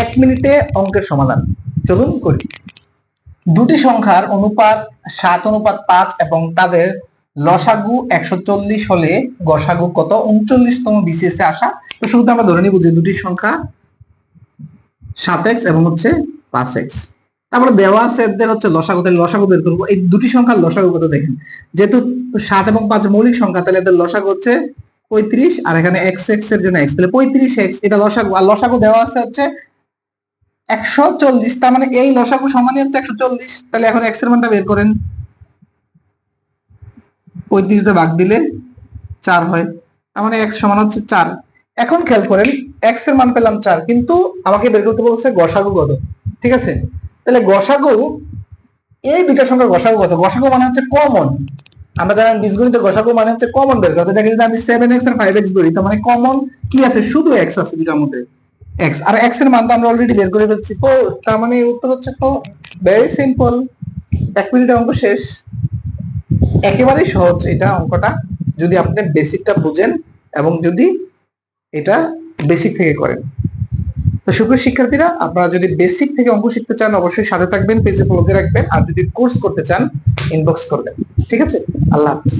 এক মিনিটে অঙ্কের সমাধান। চলুন করি। দুটি সংখ্যার অনুপাত সাত, অনুপাত পাঁচ এবং তাদের লসাগু একশো চল্লিশ হলে গসাগু কত? উনচল্লিশতম বিসিএস আসা। তো শুরুতে আমরা ধরে নিব যে দুটি সংখ্যা সাত এক্স এবং হচ্ছে পাঁচ এক্স তারপরে দেওয়া আছে হচ্ছে লসাগু, তাহলে লসাগু বের করব। এই দুটি সংখ্যার লসাগু কত দেখেন? যেহেতু সাত এবং পাঁচ মৌলিক সংখ্যা, তাহলে এদের লসাগু হচ্ছে পঁয়ত্রিশ। আর এখানে এক্স এক্সের জন্য এক্স তাহলে পঁয়ত্রিশ এক্স এটা লসাগু। আর লসাগু দেওয়া আছে হচ্ছে একশো চল্লিশ, তার মানে এই লসাগু সমানই হচ্ছে একশো চল্লিশ, তাহলে এখন এক্সের মানটা বের করেন। পঁয়ত্রিশ দিয়ে ভাগ দিলে চার হয়, তার মানে এক্স সমান হচ্ছে চার। এখন খেয়াল করেন এক্সের মান পেলাম চার, কিন্তু আমাকে বের করতে বলছে গসাগু কত, ঠিক আছে? তাহলে গসাগু, এই দুইটা সংখ্যার গসাগু কত? গসাগু মানে হচ্ছে কমন আমরা জানেন বীজগণিত গসাগু মানে হচ্ছে কমন বের করতে দেখি যদি আমি সেভেন এক্স আর ফাইভ এক্স ধরি, তার মানে কমন কি আছে? শুধু এক্স আছে দুটার মধ্যে। এক্স আর এক্সের মান তো আমরা অলরেডি বের করে ফেলছি। ফোর তার মানে উত্তর হচ্ছে ফোর ভেরি সিম্পল এক মিনিটে অঙ্ক শেষ। একেবারেই সহজ এটা অঙ্কটা। যদি আপনি বেসিকটা বুঝেন এবং যদি এটা বেসিক থেকে করেন। তো সুপ্রিয় শিক্ষার্থীরা, আপনারা যদি বেসিক থেকে অঙ্ক শিখতে চান, অবশ্যই সাথে থাকবেন পেজে ফলো দিয়ে রাখবেন। আর যদি কোর্স করতে চান ইনবক্স করবেন। ঠিক আছে? আল্লাহ হাফিজ।